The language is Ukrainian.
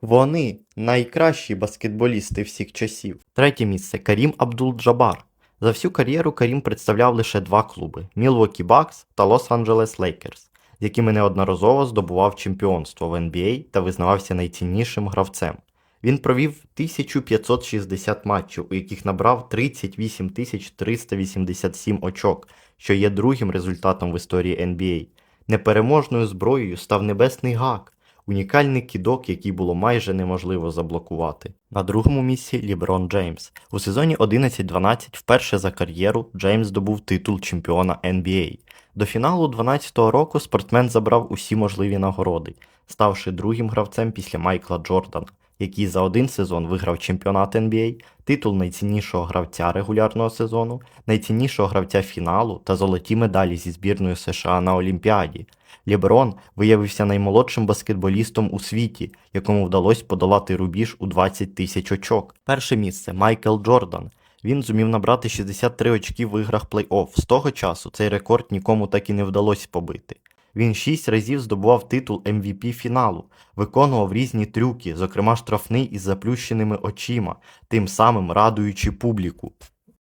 Вони найкращі баскетболісти всіх часів. Третє місце Карім Абдул-Джабар. За всю кар'єру Карім представляв лише два клуби Milwaukee Bucks та Los-Angeles Lakers, з якими неодноразово здобував чемпіонство в NBA та визнавався найціннішим гравцем. Він провів 1560 матчів, у яких набрав 38 387 очок, що є другим результатом в історії NBA. Непереможною зброєю став небесний гак, унікальний кидок, який було майже неможливо заблокувати. На другому місці Ліброн Джеймс. У сезоні 11-12 вперше за кар'єру Джеймс здобув титул чемпіона NBA. До фіналу 12-го року спортсмен забрав усі можливі нагороди, ставши другим гравцем після Майкла Джордана, який за один сезон виграв чемпіонат NBA, титул найціннішого гравця регулярного сезону, найціннішого гравця фіналу та золоті медалі зі збірною США на Олімпіаді. Ліброн виявився наймолодшим баскетболістом у світі, якому вдалося подолати рубіж у 20 тисяч очок. Перше місце Майкл Джордан. Він зумів набрати 63 очки в іграх плей-офф. З того часу цей рекорд нікому так і не вдалося побити. Він шість разів здобував титул MVP фіналу, виконував різні трюки, зокрема штрафний із заплющеними очима, тим самим радуючи публіку.